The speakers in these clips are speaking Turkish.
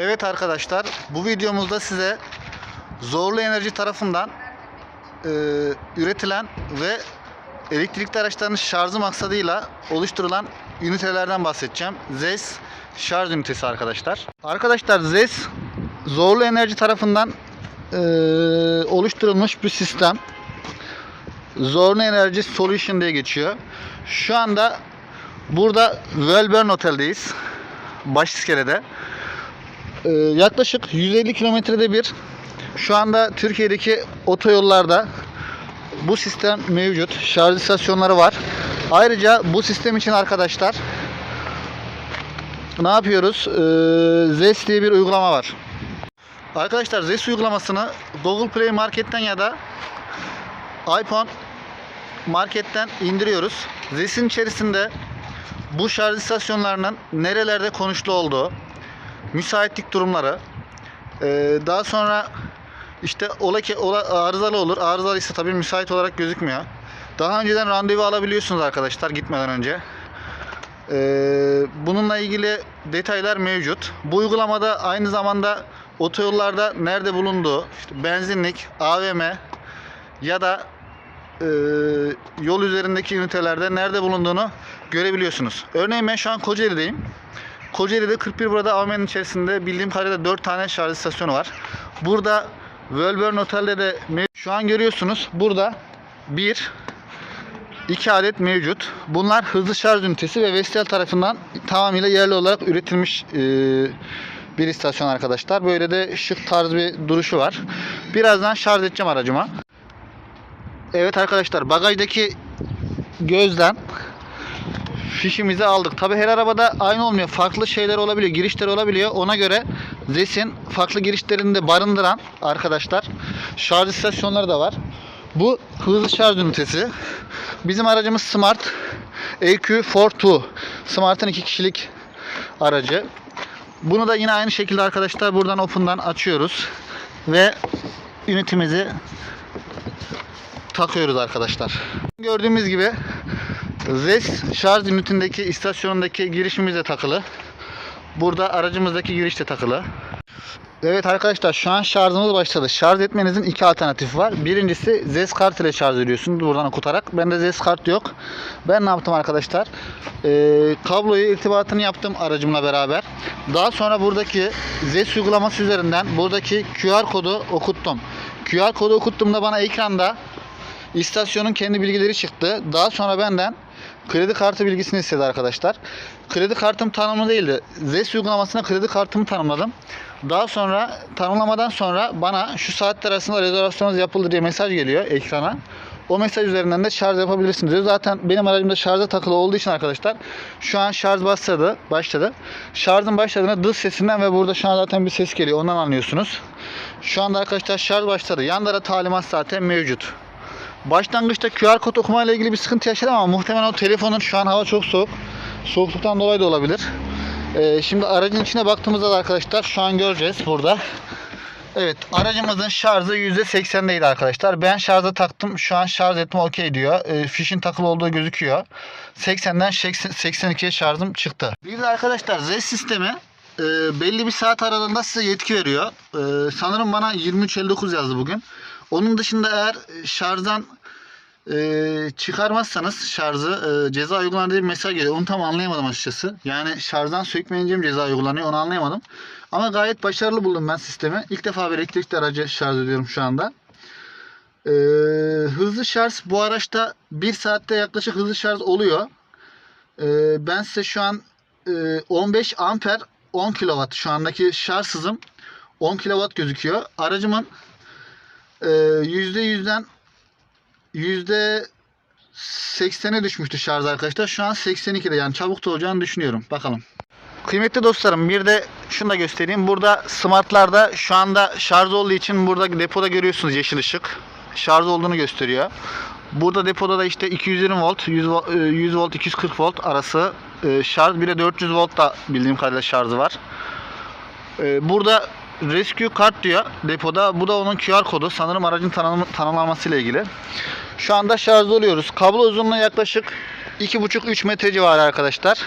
Evet arkadaşlar bu videomuzda size Zorlu Enerji tarafından e, üretilen ve elektrikli araçların şarjı maksadıyla oluşturulan ünitelerden bahsedeceğim. ZES şarj ünitesi arkadaşlar. Arkadaşlar ZES Zorlu Enerji tarafından e, oluşturulmuş bir sistem. Zorlu Enerji Solution diye geçiyor. Şu anda burada Welburn Otel'deyiz. Başiskele'de. Ee, yaklaşık 150 kilometrede bir şu anda Türkiye'deki otoyollarda bu sistem mevcut. Şarj istasyonları var. Ayrıca bu sistem için arkadaşlar ne yapıyoruz? Ee, ZES diye bir uygulama var. Arkadaşlar ZES uygulamasını Google Play Market'ten ya da iPhone Market'ten indiriyoruz. ZES'in içerisinde bu şarj istasyonlarının nerelerde konuşlu olduğu, müsaitlik durumları, ee, daha sonra işte ola ki ola, arızalı olur. Arızalı ise tabii müsait olarak gözükmüyor. Daha önceden randevu alabiliyorsunuz arkadaşlar gitmeden önce. Ee, bununla ilgili detaylar mevcut. Bu uygulamada aynı zamanda otoyollarda nerede bulunduğu, işte benzinlik, AVM ya da e, yol üzerindeki ünitelerde nerede bulunduğunu görebiliyorsunuz. Örneğin ben şu an Kocaeli'deyim. Kocaeli'de 41 burada AVM'nin içerisinde bildiğim kadarıyla 4 tane şarj istasyonu var. Burada Welburn Otel'de de şu an görüyorsunuz. Burada bir 2 adet mevcut. Bunlar hızlı şarj ünitesi ve Vestel tarafından tamamıyla yerli olarak üretilmiş e, bir istasyon arkadaşlar. Böyle de şık tarz bir duruşu var. Birazdan şarj edeceğim aracıma. Evet arkadaşlar bagajdaki gözden fişimizi aldık. Tabi her arabada aynı olmuyor. Farklı şeyler olabiliyor. Girişler olabiliyor. Ona göre ZES'in farklı girişlerini de barındıran arkadaşlar şarj istasyonları da var. Bu hızlı şarj ünitesi. Bizim aracımız Smart EQ42. Smart'ın iki kişilik aracı. Bunu da yine aynı şekilde arkadaşlar buradan open'dan açıyoruz. Ve ünitemizi takıyoruz arkadaşlar. Gördüğümüz gibi ZES şarj ünitindeki istasyonundaki girişimiz de takılı. Burada aracımızdaki giriş de takılı. Evet arkadaşlar şu an şarjımız başladı. Şarj etmenizin iki alternatifi var. Birincisi ZES kart ile şarj ediyorsunuz buradan okutarak. Bende ZES kart yok. Ben ne yaptım arkadaşlar? Ee, kabloyu irtibatını yaptım aracımla beraber. Daha sonra buradaki ZES uygulaması üzerinden buradaki QR kodu okuttum. QR kodu okuttuğumda bana ekranda İstasyonun kendi bilgileri çıktı. Daha sonra benden kredi kartı bilgisini istedi arkadaşlar. Kredi kartım tanımlı değildi. ZES uygulamasına kredi kartımı tanımladım. Daha sonra tanımlamadan sonra bana şu saatler arasında rezervasyonunuz yapıldı diye mesaj geliyor ekrana. O mesaj üzerinden de şarj yapabilirsiniz diyor. Zaten benim aracımda şarja takılı olduğu için arkadaşlar şu an şarj başladı. başladı. Şarjın başladığında dış sesinden ve burada şu an zaten bir ses geliyor. Ondan anlıyorsunuz. Şu anda arkadaşlar şarj başladı. Yanda da talimat zaten mevcut. Başlangıçta QR kod okuma ile ilgili bir sıkıntı yaşadım ama muhtemelen o telefonun şu an hava çok soğuk. Soğukluktan dolayı da olabilir. Ee, şimdi aracın içine baktığımızda da arkadaşlar şu an göreceğiz burada. Evet aracımızın şarjı %80'deydi arkadaşlar. Ben şarja taktım. Şu an şarj etme okey diyor. Ee, fişin takılı olduğu gözüküyor. 80'den 82'ye şarjım çıktı. Bir de arkadaşlar Z sistemi e, belli bir saat aralığında size yetki veriyor. E, sanırım bana 23.59 yazdı bugün. Onun dışında eğer şarjdan e, çıkarmazsanız şarjı e, ceza uygulanır diye bir mesaj geliyor. Onu tam anlayamadım açıkçası. Yani şarjdan sökmeyince mi ceza uygulanıyor onu anlayamadım. Ama gayet başarılı buldum ben sistemi. İlk defa bir elektrikli aracı şarj ediyorum şu anda. E, hızlı şarj bu araçta 1 saatte yaklaşık hızlı şarj oluyor. E, ben size şu an e, 15 amper 10 kW şu andaki şarj hızım 10 kW gözüküyor. Aracımın ee, %100'den yüzde 80'e düşmüştü şarj arkadaşlar. Şu an 82'de yani çabuk da olacağını düşünüyorum. Bakalım. Kıymetli dostlarım bir de şunu da göstereyim. Burada smartlarda şu anda şarj olduğu için burada depoda görüyorsunuz yeşil ışık. Şarj olduğunu gösteriyor. Burada depoda da işte 220 volt, 100 volt, 100 volt 240 volt arası e, şarj. Bir de 400 volt da bildiğim kadarıyla şarjı var. E, Burada Rescue kart diyor depoda. Bu da onun QR kodu. Sanırım aracın tanım, tanımlanması ile ilgili. Şu anda şarj oluyoruz. Kablo uzunluğu yaklaşık 2,5-3 metre civarı arkadaşlar.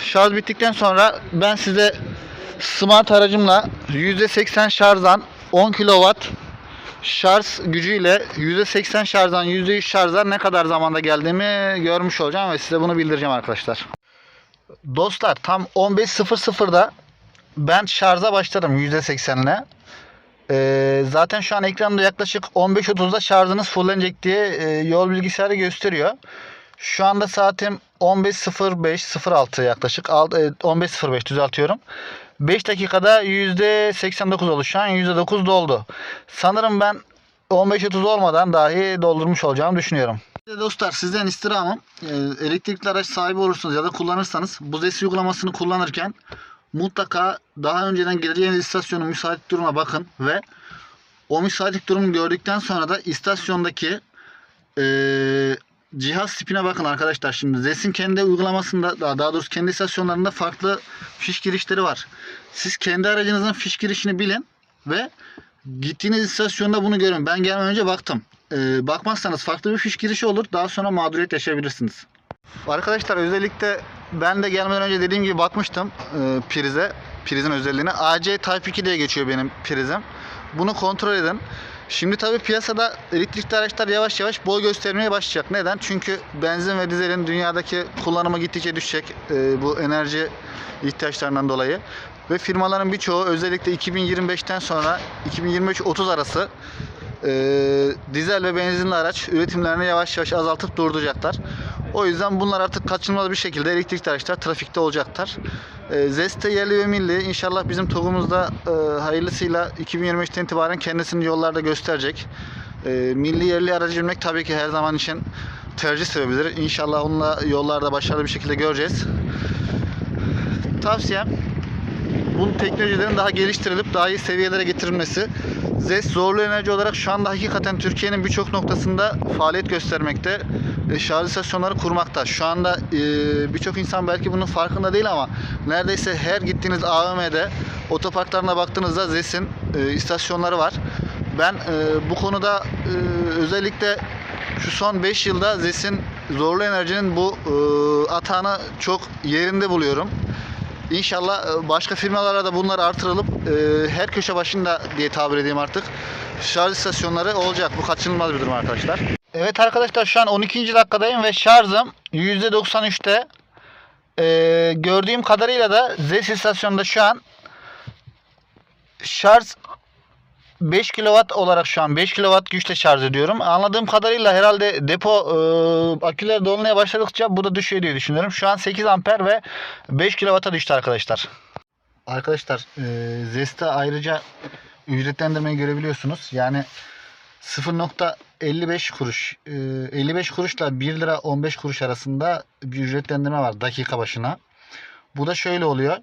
şarj bittikten sonra ben size smart aracımla %80 şarjdan 10 kW şarj gücüyle %80 şarjdan %100 şarja ne kadar zamanda geldiğimi görmüş olacağım ve size bunu bildireceğim arkadaşlar. Dostlar tam 15.00'da ben şarja başladım %80'le. Ee, zaten şu an ekranda yaklaşık 15.30'da şarjınız fullenecek diye e, yol bilgisayarı gösteriyor. Şu anda saatim 15.05 06 yaklaşık Al- e, 15.05 düzeltiyorum. 5 dakikada %89 oldu. Şu an %9 doldu. Sanırım ben 15.30 olmadan dahi doldurmuş olacağımı düşünüyorum. Dostlar sizden istirhamım e, elektrikli araç sahibi olursunuz ya da kullanırsanız bu ZES uygulamasını kullanırken mutlaka daha önceden gireceğiniz istasyonun müsaitlik durumuna bakın ve o müsaitlik durumunu gördükten sonra da istasyondaki e, cihaz tipine bakın arkadaşlar. Şimdi ZES'in kendi uygulamasında daha, daha doğrusu kendi istasyonlarında farklı fiş girişleri var. Siz kendi aracınızın fiş girişini bilin ve gittiğiniz istasyonda bunu görün. Ben gelmeden önce baktım. Ee, bakmazsanız farklı bir fiş girişi olur. Daha sonra mağduriyet yaşayabilirsiniz. Arkadaşlar özellikle ben de gelmeden önce dediğim gibi bakmıştım e, prize. Prizin özelliğine. AC Type 2 diye geçiyor benim prizim. Bunu kontrol edin. Şimdi tabi piyasada elektrikli araçlar yavaş yavaş boy göstermeye başlayacak. Neden? Çünkü benzin ve dizelin dünyadaki kullanımı gittikçe düşecek. e, bu enerji ihtiyaçlarından dolayı. Ve firmaların birçoğu özellikle 2025'ten sonra 2023-30 arası e, dizel ve benzinli araç üretimlerini yavaş yavaş azaltıp durduracaklar. O yüzden bunlar artık kaçınılmaz bir şekilde elektrikli araçlar trafikte olacaklar. E, Zeste yerli ve milli inşallah bizim TOG'umuzda e, hayırlısıyla 2023'ten itibaren kendisini yollarda gösterecek. E, milli yerli aracı binmek tabii ki her zaman için tercih sebebidir. İnşallah onunla yollarda başarılı bir şekilde göreceğiz. Tavsiyem bu teknolojilerin daha geliştirilip daha iyi seviyelere getirilmesi. ZES zorlu enerji olarak şu anda hakikaten Türkiye'nin birçok noktasında faaliyet göstermekte. E, Şarj istasyonları kurmakta. Şu anda e, birçok insan belki bunun farkında değil ama neredeyse her gittiğiniz AVM'de otoparklarına baktığınızda ZES'in e, istasyonları var. Ben e, bu konuda e, özellikle şu son 5 yılda ZES'in zorlu enerjinin bu e, atağını çok yerinde buluyorum. İnşallah e, başka firmalara da bunlar artırılıp e, her köşe başında diye tabir edeyim artık şarj istasyonları olacak. Bu kaçınılmaz bir durum arkadaşlar. Evet arkadaşlar şu an 12. dakikadayım ve şarjım %93'te. E, gördüğüm kadarıyla da ZES istasyonunda şu an şarj 5 kW olarak şu an 5 kW güçle şarj ediyorum. Anladığım kadarıyla herhalde depo e, aküler dolmaya başladıkça bu da düşüyor diye düşünüyorum. Şu an 8 amper ve 5 kW'a düştü arkadaşlar. Arkadaşlar e, Zest'e ayrıca ücretlendirmeyi görebiliyorsunuz. Yani 0.55 kuruş e, 55 kuruşla 1 lira 15 kuruş arasında bir ücretlendirme var dakika başına. Bu da şöyle oluyor.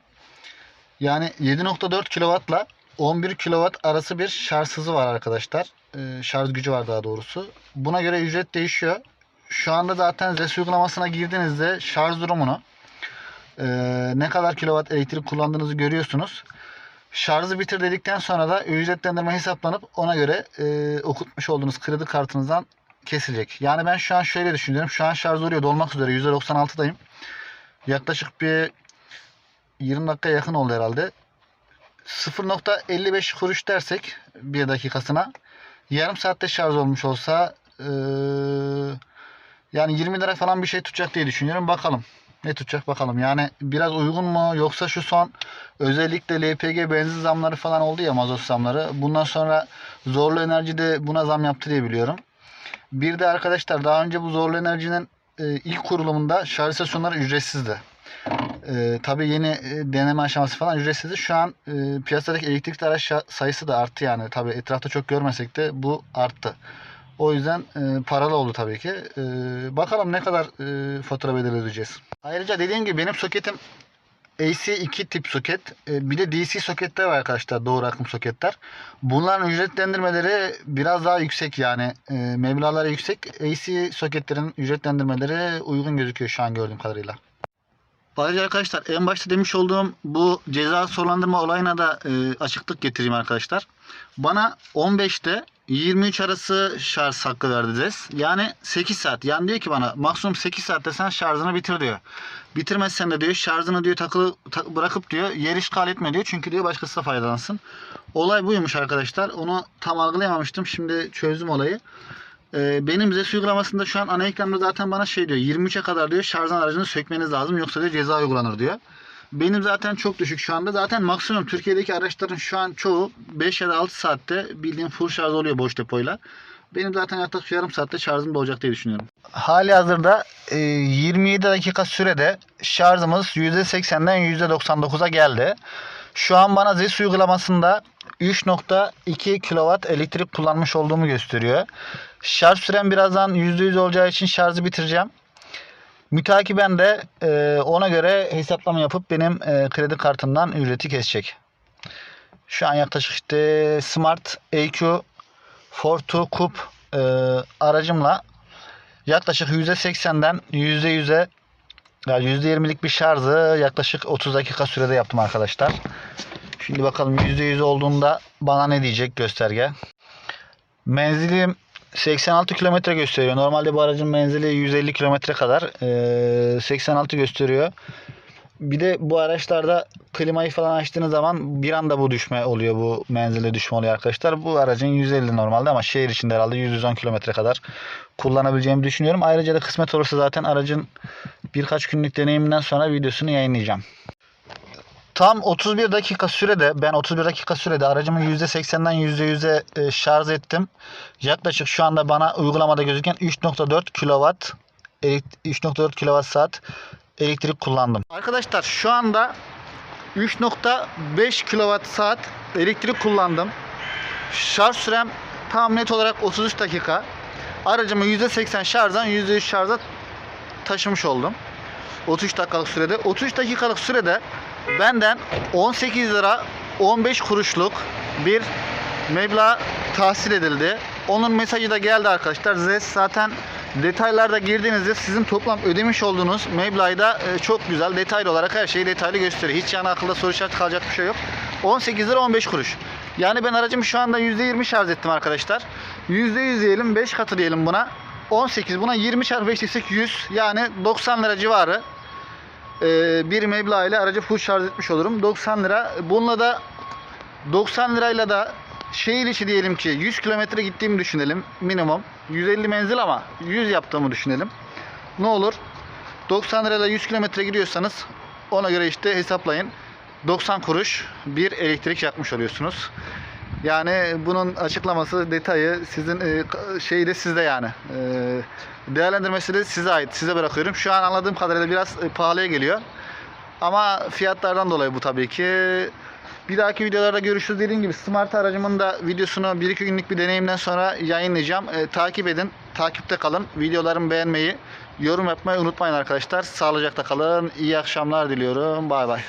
Yani 7.4 kW'la 11 kW arası bir şarj hızı var arkadaşlar. Ee, şarj gücü var daha doğrusu. Buna göre ücret değişiyor. Şu anda zaten ZES uygulamasına girdiğinizde şarj durumunu e, ne kadar kilowatt elektrik kullandığınızı görüyorsunuz. Şarjı bitir dedikten sonra da ücretlendirme hesaplanıp ona göre e, okutmuş olduğunuz kredi kartınızdan kesilecek. Yani ben şu an şöyle düşünüyorum. Şu an şarj oluyor dolmak üzere %96'dayım. Yaklaşık bir 20 dakika yakın oldu herhalde. 0.55 kuruş dersek bir dakikasına yarım saatte şarj olmuş olsa eee, yani 20 lira falan bir şey tutacak diye düşünüyorum. Bakalım. Ne tutacak bakalım. Yani biraz uygun mu yoksa şu son özellikle LPG benzin zamları falan oldu ya mazot zamları. Bundan sonra zorlu enerji de buna zam yaptı diye biliyorum. Bir de arkadaşlar daha önce bu zorlu enerjinin e, ilk kurulumunda şarj istasyonları ücretsizdi. Ee, tabii yeni e, deneme aşaması falan ücretsizdi. Şu an e, piyasadaki elektrikli araç sayısı da arttı yani. Tabii etrafta çok görmesek de bu arttı. O yüzden e, paralı oldu tabii ki. E, bakalım ne kadar e, fatura bedeli ödeyeceğiz. Ayrıca dediğim gibi benim soketim AC2 tip soket. E, bir de DC soketler var arkadaşlar. Doğru akım soketler. Bunların ücretlendirmeleri biraz daha yüksek yani. E, meblağları yüksek. AC soketlerin ücretlendirmeleri uygun gözüküyor şu an gördüğüm kadarıyla. Ayrıca arkadaşlar en başta demiş olduğum bu ceza sonlandırma olayına da e, açıklık getireyim arkadaşlar. Bana 15'te 23 arası şarj hakkı verdi ZES. Yani 8 saat. Yani diyor ki bana maksimum 8 saatte sen şarjını bitir diyor. Bitirmezsen de diyor şarjını diyor takılı ta- bırakıp diyor yer işgal etme diyor. Çünkü diyor başkası da faydalansın. Olay buymuş arkadaşlar. Onu tam algılayamamıştım. Şimdi çözdüm olayı. Ee, benim ZES uygulamasında şu an ana ekranda zaten bana şey diyor. 23'e kadar diyor şarjın aracını sökmeniz lazım. Yoksa diyor ceza uygulanır diyor. Benim zaten çok düşük şu anda. Zaten maksimum Türkiye'deki araçların şu an çoğu 5 ya da 6 saatte bildiğin full şarj oluyor boş depoyla. Benim zaten yaklaşık yarım saatte şarjım dolacak diye düşünüyorum. Hali hazırda e, 27 dakika sürede şarjımız %80'den %99'a geldi. Şu an bana ZES uygulamasında 3.2 kW elektrik kullanmış olduğumu gösteriyor. Şarj sürem birazdan %100 olacağı için şarjı bitireceğim. Mütakiben de e, ona göre hesaplama yapıp benim e, kredi kartımdan ücreti kesecek. Şu an yaklaşık işte Smart EQ Fortu Coupe e, aracımla yaklaşık %80'den %100'e yani %20'lik bir şarjı yaklaşık 30 dakika sürede yaptım arkadaşlar. Şimdi bakalım %100 olduğunda bana ne diyecek gösterge. Menzilim 86 kilometre gösteriyor. Normalde bu aracın menzili 150 kilometre kadar. Ee, 86 gösteriyor. Bir de bu araçlarda klimayı falan açtığınız zaman bir anda bu düşme oluyor. Bu menzilde düşme oluyor arkadaşlar. Bu aracın 150 normalde ama şehir içinde herhalde 110 kilometre kadar kullanabileceğimi düşünüyorum. Ayrıca da kısmet olursa zaten aracın birkaç günlük deneyiminden sonra videosunu yayınlayacağım. Tam 31 dakika sürede ben 31 dakika sürede aracımı %80'den %100'e e, şarj ettim. Yaklaşık şu anda bana uygulamada gözüken 3.4 kW 3.4 kWh saat elektrik kullandım. Arkadaşlar şu anda 3.5 kWh saat elektrik kullandım. Şarj sürem tam net olarak 33 dakika. Aracımı %80 şarjdan %100 şarja taşımış oldum. 33 dakikalık sürede. 33 dakikalık sürede benden 18 lira 15 kuruşluk bir meblağ tahsil edildi. Onun mesajı da geldi arkadaşlar. ZES zaten detaylarda girdiğinizde sizin toplam ödemiş olduğunuz meblağı da e, çok güzel detaylı olarak her şeyi detaylı gösteriyor. Hiç yani akılda soru işareti kalacak bir şey yok. 18 lira 15 kuruş. Yani ben aracımı şu anda %20 şarj ettim arkadaşlar. %100 diyelim 5 katı diyelim buna. 18 buna 20 çarpı 5 desek 100 yani 90 lira civarı bir meblağ ile aracı full şarj etmiş olurum. 90 lira. Bununla da 90 lirayla da şehir içi diyelim ki 100 kilometre gittiğimi düşünelim minimum. 150 menzil ama 100 yaptığımı düşünelim. Ne olur? 90 lirayla 100 kilometre gidiyorsanız ona göre işte hesaplayın. 90 kuruş bir elektrik yakmış oluyorsunuz. Yani bunun açıklaması, detayı sizin e, şeyi de sizde yani. Değerlendirmesi de size ait. Size bırakıyorum. Şu an anladığım kadarıyla biraz e, pahalıya geliyor. Ama fiyatlardan dolayı bu tabii ki. Bir dahaki videolarda görüşürüz dediğim gibi Smart aracımın da videosunu 1-2 günlük bir deneyimden sonra yayınlayacağım. E, takip edin. Takipte kalın. Videolarımı beğenmeyi, yorum yapmayı unutmayın arkadaşlar. Sağlıcakla kalın. İyi akşamlar diliyorum. Bay bay.